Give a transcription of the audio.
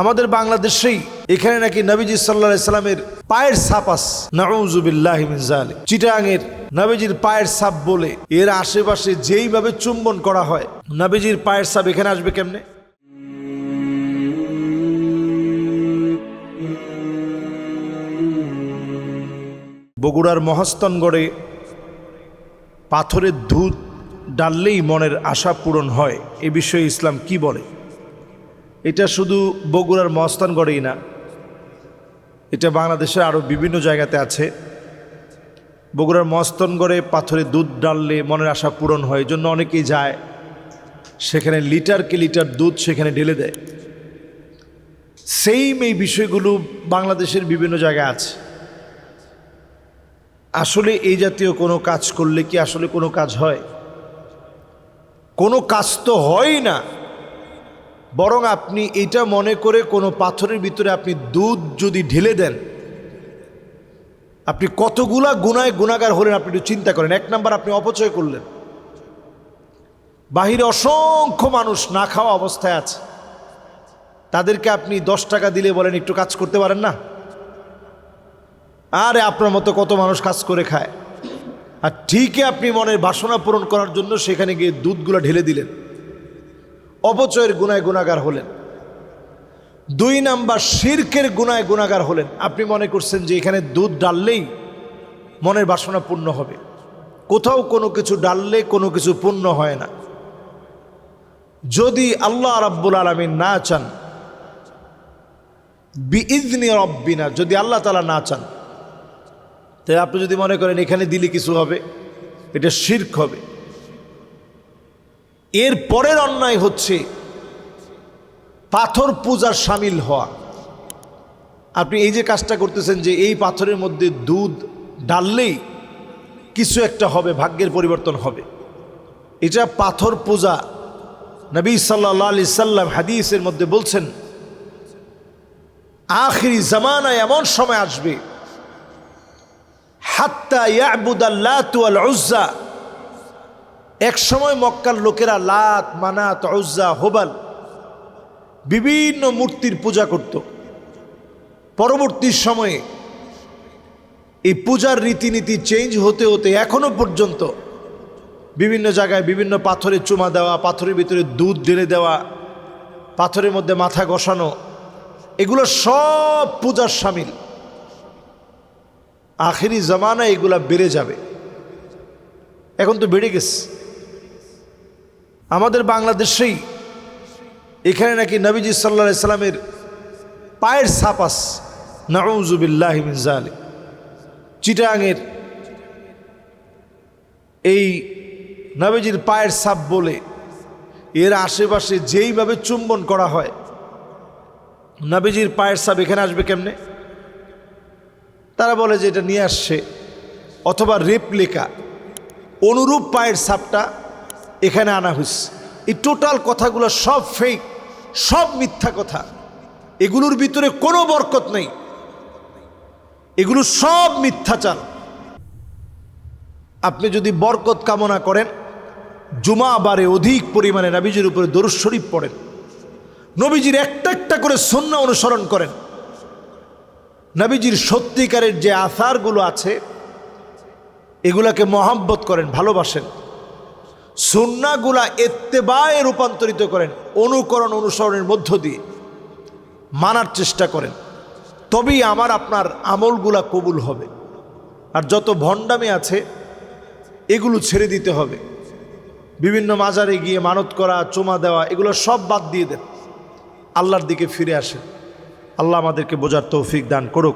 আমাদের বাংলাদেশেই এখানে নাকি নবীজি সাল্লা সাল্লামের পায়ের ছাপ আস নাউজুবিল্লাহ চিটাঙের নবীজির পায়ের সাপ বলে এর আশেপাশে যেইভাবে চুম্বন করা হয়, নবীজির পায়ের সাপ এখানে আসবে কেমনে? বগুড়ার মহাস্তনগড়ে পাথরের দুধ ডাললেই মনের আশা পূরণ হয়। এ বিষয়ে ইসলাম কি বলে? এটা শুধু বগুড়ার মহাস্থানগড়েই না, এটা বাংলাদেশের আরও বিভিন্ন জায়গাতে আছে। বগুড়ার মহাস্থানগড়ে পাথরে দুধ ডাললে মনের আশা পূরণ হয় জন্য অনেকেই যায়। সেখানে লিটারকে লিটার দুধ সেখানে ঢেলে দেয়। সেইম এই বিষয়গুলো বাংলাদেশের বিভিন্ন জায়গায় আছে। আসলে এই জাতীয় কোনো কাজ করলে কি আসলে কোনো কাজ হয়? কোনো কাজ তো হয় না। বরং আপনি এটা মনে করে কোনো পাথরের ভিতরে আপনি দুধ যদি ঢেলে দেন, আপনি কতগুলা গুনায় গুণাগার হলেন আপনি একটু চিন্তা করেন। এক নাম্বার আপনি অপচয় করলেন। বাহিরে অসংখ্য মানুষ না খাওয়া অবস্থায় আছে। তাদেরকে আপনি দশ টাকা দিলে বলেন, একটু কাজ করতে পারেন না? আরে, আপনার মতো কত মানুষ কাজ করে খায়। আর ঠিকই আপনি মনের বাসনা পূরণ করার জন্য সেখানে গিয়ে দুধগুলো ঢেলে দিলেন। অপচয়ের গুনায় গুণাগার হলেন। দুই নাম্বার, শির্কের গুনায় গুণাগার হলেন। আপনি মনে করছেন যে এখানে দুধ ডাললেই মনের বাসনা পূর্ণ হবে। কোথাও কোনো কিছু ডাললে কোনো কিছু পূর্ণ হয় না। যদি আল্লাহ রাব্বুল আলমিন না চান বিইজনি রব্বিনা, যদি আল্লাহ তালা না চান তাই আপনি যদি মনে করেন এখানে দিলে কিছু হবে, এটা শির্ক হবে। এর পরের অন্যায় হচ্ছে পাথর পূজার সামিল হওয়া। আপনি এই যে কাজটা করতেছেন যে এই পাথরের মধ্যে দুধ ডাললেই কিছু একটা হবে, ভাগ্যের পরিবর্তন হবে। এটা পাথর পূজা নবী সাল্লাহ আলি সাল্লাম হাদিসের মধ্যে বলছেন, আখরি জামানায় এমন সময় আসবে, হাত্তা ইয়াবুদাল্লাতু আল উজ্জা এক সময় মক্কার লোকেরা লাত, মানাত, উজ্জা, হোবাল বিভিন্ন মূর্তির পূজা করত। পরবর্তী সময়ে এই পূজার রীতিনীতি চেঞ্জ হতে হতে এখনও পর্যন্ত বিভিন্ন জায়গায় বিভিন্ন পাথরে চুমা দেওয়া, পাথরের ভিতরে দুধ ঢেলে দেওয়া, পাথরের মধ্যে মাথা ঘষানো, এগুলো সব পূজার সামিল। আখেরি জামানা এগুলা বেড়ে যাবে। এখন তো বেড়ে গেছে। আমাদের বাংলাদেশেই এখানে নাকি নবীজি সাল্লা সাল্লামের পায়ের ছাপাস নাউজুবিল্লাহ মিনজালি চিটাঙের এই নবীজির পায়ের সাপ বলে এর আশেপাশে যেইভাবে চুম্বন করা হয়, নবীজির পায়ের সাপ এখানে আসবে কেমনে? তারা বলে যে এটা নিয়ে আসছে অথবা রেপ্লিকা অনুরূপ পায়ের ছাপটা এখানে আনা হয়েছে এই টোটাল কথাগুলো সব ফেক সব মিথ্যা কথা। এগুলোর ভিতরে কোনো বরকত নেই। এগুলো সব মিথ্যাচার আপনি যদি বরকত কামনা করেন, জুমা বারে অধিক পরিমাণে নবীজির উপরে দরুদ শরীফ পড়েন, নবীজির একটা একটা করে সন্ন্য অনুসরণ করেন, নবীজির সত্যিকারের যে আসারগুলো আছে, এগুলাকে মহাব্বত করেন, ভালোবাসেন। সুন্নাগুলা এত্তেবায় রূপান্তরিত করেন, অনুকরণ অনুসরণের মধ্য দিয়ে মানার চেষ্টা করেন। তবেই আমার, আপনার আমলগুলা কবুল হবে। আর যত ভণ্ডামি আছে, এগুলো ছেড়ে দিতে হবে। বিভিন্ন মাজারে গিয়ে মানত করা, চোমা দেওয়া, এগুলো সব বাদ দিয়ে দেন। আল্লাহর দিকে ফিরে আসে আল্লাহ আমাদেরকে বোঝার তৌফিক দান করুক।